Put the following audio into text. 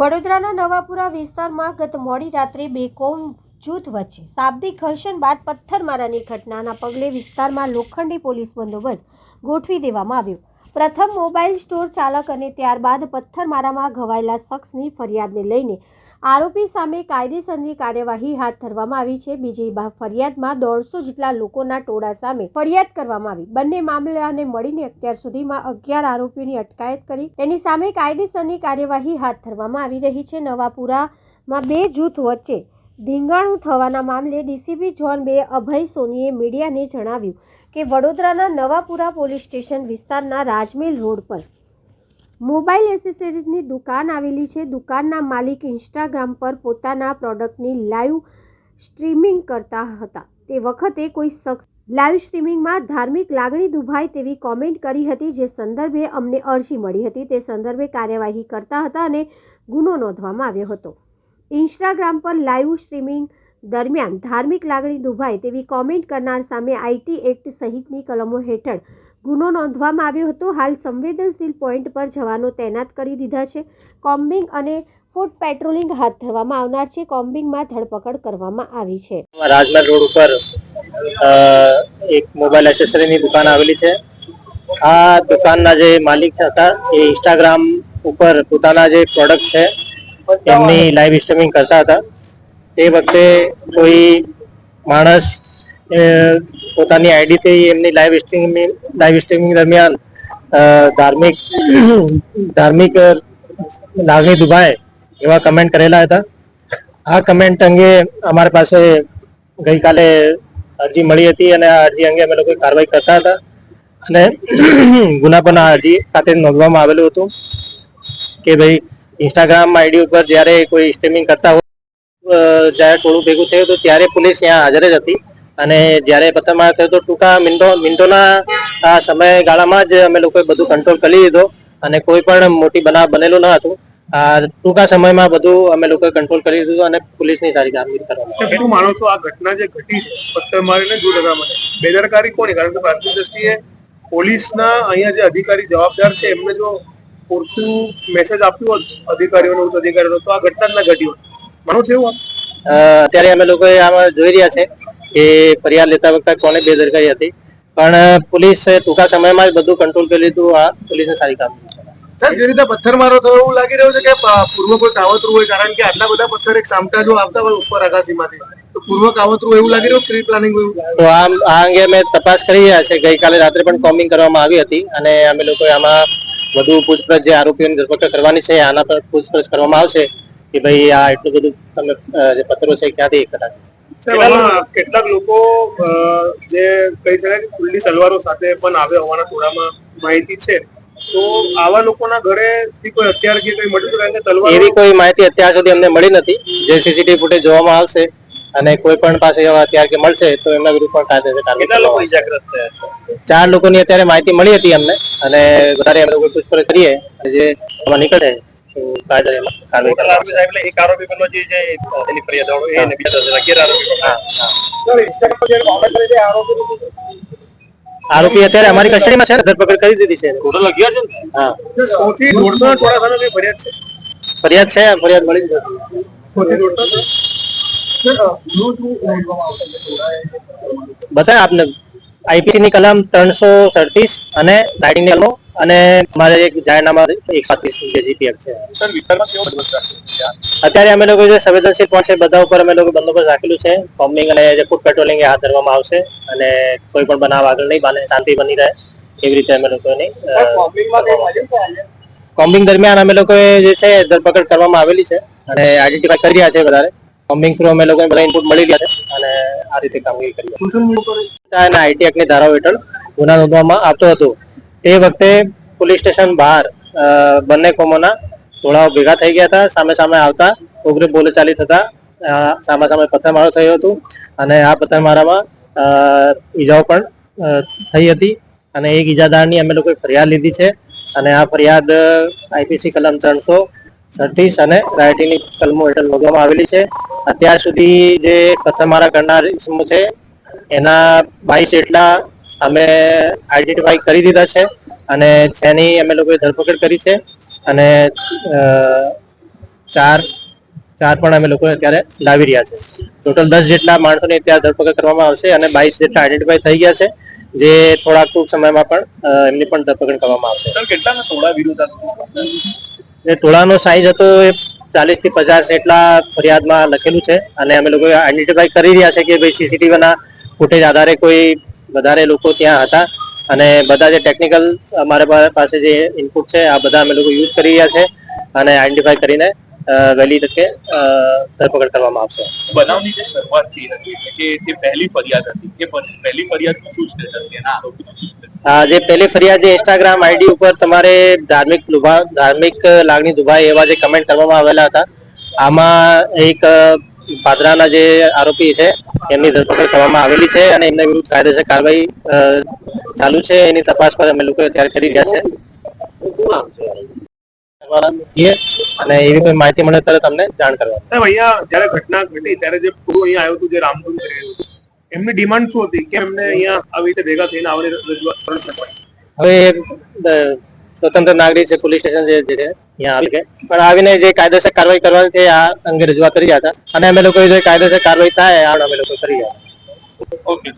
વડોદરાના નવાપુરા વિસ્તારમાં ગત મોડી રાત્રે બે કોમ જૂથ વચ્ચે શાબ્દિક ઘર્ષણ બાદ પથ્થરમારાની ઘટનાના પગલે વિસ્તારમાં લોખંડી પોલીસ બંદોબસ્ત ગોઠવી દેવામાં આવ્યો. પ્રથમ મોબાઈલ સ્ટોર ચાલક અને ત્યારબાદ પથ્થરમારામાં ઘવાયેલા શખ્સની ફરિયાદને લઈને આરોપી સામે કાયદેસરની કાર્યવાહી હાથ ધરવામાં આવી છે. બીજી ફરિયાદમાં દોઢસો જેટલા લોકોના ટોળા સામે ફરિયાદ કરવામાં આવી. બંને મામલાને મળીને અત્યાર સુધીમાં અગિયાર આરોપીઓની અટકાયત કરી. તેની સામે કાયદેસરની કાર્યવાહી હાથ ધરવામાં આવી રહી છે. નવાપુરામાં બે જૂથ વચ્ચે ધીંગાણું થવાના મામલે ડીસીપી ઝોન બે અભય સોનીએ મીડિયાને જણાવ્યું કે વડોદરાના નવાપુરા પોલીસ સ્ટેશન વિસ્તારના રાજમેલ રોડ પર. મોબાઈલ એસેસરીઝની દુકાન આવેલી છે. દુકાનના માલિક ઇન્સ્ટાગ્રામ પર પોતાના પ્રોડક્ટની લાઈવ સ્ટ્રીમિંગ કરતા હતા. તે વખતે કોઈ શખ્સ લાઈવ સ્ટ્રીમિંગમાં ધાર્મિક લાગણી દુભાય તેવી કોમેન્ટ કરી હતી, જે સંદર્ભે અમને અરજી મળી હતી. તે સંદર્ભે કાર્યવાહી કરતા હતા અને ગુનો નોંધવામાં આવ્યો હતો. ઇન્સ્ટાગ્રામ પર લાઈવ સ્ટ્રીમિંગ દરમિયાન ધાર્મિક લાગણી દુભાય તેવી કોમેન્ટ કરનાર સામે આઈટી એક્ટ સહિતની કલમો હેઠળ ગુનો નોંધવામાં આવ્યો હતો. હાલ સંવેદનશીલ પોઈન્ટ પર જવાનો તૈનાત કરી દીધા છે. કોમ્બિંગ અને ફૂટ પેટ્રોલિંગ હાથ ધરવામાં આવનાર છે. કોમ્બિંગમાં ધરપકડ કરવામાં આવી છે. રાજમહેલ રોડ ઉપર એક મોબાઈલ એસેસરીની દુકાન આવેલી છે. આ દુકાનના જે માલિક હતા, એ ઇન્સ્ટાગ્રામ ઉપર પોતાના જે પ્રોડક્ટ છે, એમની લાઈવ સ્ટ્રીમિંગ કરતા હતા. તે વખતે કોઈ માણસ પોતાની આઈડીથી એમની લાઈવ સ્ટ્રીમિંગ લાઈવ સ્ટ્રીમિંગ દરમિયાન ધાર્મિક ધાર્મિક લાગણી દુભાય એવા કમેન્ટ કરેલા હતા. આ કમેન્ટ અંગે અમારી પાસે ગઈકાલે અરજી મળી હતી અને આ અરજી અંગે અમે લોકો કાર્યવાહી કરતા હતા અને ગુના પણ આ અરજી ખાતે નોંધવામાં આવેલું હતું કે ભાઈ ઇન્સ્ટાગ્રામ આઈડી ઉપર જ્યારે કોઈ સ્ટ્રીમિંગ કરતા હોય જ્યારે ટોળું ભેગું થયું હતું ત્યારે પોલીસ ત્યાં હાજર જ હતી. અને જ્યારે પ્રથમ આ થયું તો ટૂંકા મિનિટો મિનિટોના સમયગાળામાં જ અમે લોકોએ બધું કંટ્રોલ કરી લીધો. અને કોઈ પણ મોટી બનાવ બનેલું ન હતું. ટૂંકા સમયમાં બધું અમે લોકોએ કંટ્રોલ કરી દીધું અને પોલીસની સારી કામગીરી કરવામાં. શું માનો છો આ ઘટના જે ઘટી છે પથ્થર મારીને દૂર કરવા માટે? બેદરકારી કોની? કારણ કે પ્રાથમિક દ્રષ્ટિએ પોલીસના અહીંયા જે અધિકારી જવાબદાર છે એમને જો પૂરતું મેસેજ આપ્યું હોત અધિકારીઓને ઉચ્ચ અધિકારીઓને તો આ ઘટના જ ના ઘટી હોત. માનો થયું અત્યારે અમે લોકો આમાં જોઈ રહ્યા છે કે ફરિયાદ લેતા વખતે કોને બેદરકારી હતી. પણ પોલીસ ટૂંકા સમયમાં જ બધું કંટ્રોલ કરી લીધું. આ પોલીસને સારી કામ સર જે રીતે પથ્થર મારો થયો એવું લાગી રહ્યું છે કે પૂર્વ કોઈ કાવતરું હોય કારણ કે આટલા બધા પથ્થર એક સામટા જો આવતા હોય ઉપર આકાશીમાંથી. તો પૂર્વ કાવતરું એવું લાગી રહ્યું પ્રી પ્લાનિંગ તો આમ આ અંગે અમે તપાસ કરી રહ્યા છે ગઈકાલે રાત્રે પણ કોમિંગ કરવામાં આવી હતી અને અમે લોકો આમાં વધુ પૂછપરછ જે આરોપીઓની ધરપકડ કરવાની છે આના પર પૂછપરછ કરવામાં આવશે. કે ભાઈ આ એટલું બધું તમે જે પત્રો છે ક્યાંથી એકઠા કેટલાક લોકો જે કહી શકાય કે ખુલ્લી સલવારો સાથે પણ આવે હોવાના થોડામાં માહિતી છે. તો આવા લોકોના ઘરે કોઈ અત્યાર કે કઈ મળ્યું કારણ કે તલવાર એવી કોઈ માહિતી અત્યાર સુધી અમને મળી નથી. જે સીસીટીવી ફૂટેજ જોવામાં આવશે અને કોઈ પણ પાસે હથિયાર કે મળશે તો એમના વિરુદ્ધ પણ કાયદેસર કાર્યવાહી લોકો ઇજાગ્રસ્ત થયા ચાર લોકોની અત્યારે માહિતી મળી હતી અમને અને વધારે એમને કોઈ પૂછપરછ કરીએ. જે આમાં આરોપી અત્યારે અમારી કસ્ટડીમાં છે ને ધરપકડ કરી દીધી છે ટોટલ અગિયાર છે હા. સૌથી દોઢસો ટોળા સામે ફરિયાદ છે. ફરિયાદ છે ફરિયાદ મળી જ જશે. સૌથી દોઢસો છે? સર, શું શું નોંધવામાં આવશે કે ટોળાએ? બતાવે આપને આઈપીસી ની કલમ ત્રણસો સડતીસ અને રાઇડિંગની કલમો અને મારે એક જાહેરનામા એક સાતીસ જે જીપીએફ છે? અત્યારે અમે લોકો જે સંવેદનશીલ પોઈન્ટ છે બધા ઉપર અમે લોકો બંદોબસ્ત રાખેલું છે. કોમ્બિંગ અને જે ફૂડ પેટ્રોલિંગ હાથ ધરવામાં આવશે અને કોઈ પણ બનાવ આગળ નહીં બને શાંતિ બની રહે એવી રીતે અમે લોકોની? કોમ્બિંગ દરમિયાન અમે લોકોએ જે છે ધરપકડ કરવામાં આવેલી છે અને આઈડેન્ટિફાઈ કરી રહ્યા છે વધારે. કોમ્બિંગ થ્રુ અમે લોકોને બધા ઇનપુટ મળી રહ્યા છે અને આ રીતે કામગીરી કરી આઈટી એક્ટની ધારાઓ હેઠળ ગુના નોંધવામાં આવતો હતો. તે વખતે પોલીસ સ્ટેશન બહાર બંને કોમોના ટોળાઓ ભેગા થઈ ગયા હતા સામે સામે આવતા ઉગ્ર બોલચાલી થતા સામે સામે પથ્થરમારો થયો હતો અને આ પથ્થરમારામાં ઈજાઓ પણ થઈ હતી અને એક ઈજાદારની અમે લોકોએ ફરિયાદ લીધી છે અને આ ફરિયાદ આઈપીસી કલમ ત્રણસો સત્તીસ અને રાયટીની કલમો હેઠળ નોંધવામાં આવેલી છે. અત્યાર સુધી જે પથ્થરમારા કરનાર ઇસમો છે, એના બાવીસ જેટલા અમે આઈડેન્ટિફાઈ કરી દીધા છે અને જેની અમે લોકોએ ધરપકડ કરી છે અને ચાર ચાર પણ અમે લોકો અત્યારે લાવી રહ્યા છે. ટોટલ દસ જેટલા માણસોની અત્યારે ધરપકડ કરવામાં આવશે અને બાવીસ જેટલા આઈડેન્ટિફાઈ થઈ ગયા છે જે થોડાક ટૂંક સમયમાં પણ એમની પણ ધરપકડ કરવામાં આવશે. સર કેટલાના ટોળા વિરુદ્ધ ટોળાનો સાઈઝ હતો એ ચાલીસથી પચાસ એટલા ફરિયાદમાં લખેલું છે અને અમે લોકો આઈડેન્ટિફાઈ કરી રહ્યા છે કે ભાઈ સીસીટીવીના ફૂટેજ આધારે કોઈ વધારે લોકો ત્યાં હતા અને બધા જે ટેકનિકલ અમારા પાસે જે ઇનપુટ છે આ બધા અમે લોકો યુઝ કરી રહ્યા છે અને આઈડેન્ટિફાઈ કરીને વહેલી તકે ધરપકડ કરવામાં આવશે. બનાવની જે શરૂઆત થઈ હતી એટલે કે જે પહેલી ફરિયાદ હતી એ પહેલી ફરિયાદ શું સ્ટેટસ એના આરોપી આ જે પહેલી ફરિયાદ જે ઇન્સ્ટાગ્રામ આઈડી ઉપર તમારે ધાર્મિક લુભા ધાર્મિક લાગણી દુભાઈ એવા જે કમેન્ટ કરવામાં આવેલા હતા આમાં એક પાદરાના જે આરોપી છે એમની ધરપકડ કરવામાં આવેલી છે અને એમના વિરુદ્ધ કાયદેસર કાર્યવાહી ચાલુ છે. એની તપાસ પર અમે લોકો અત્યારે કરી રહ્યા છે. અને એવી કોઈ માહિતી મળે ત્યારે તમને જાણ કરવા અહીંયા જ્યારે ઘટના ઘટી ત્યારે જે પૂરું અહીંયા આવ્યું હતું જે રામધૂન એમની ડિમાન્ડ શું હતી કે એમને અહીંયા આવી રીતે ભેગા થઈને આવવાની રજૂઆત કરી શકાય હવે સ્વતંત્ર નાગરિક છે પોલીસ સ્ટેશન જે છે અહીંયા પણ આવીને જે કાયદેસર કાર્યવાહી કરવાની તે આ અંગે રજૂઆત કરી હતા અને અમે લોકો જે કાયદેસર કાર્યવાહી થાય અમે લોકો કરી ઓકે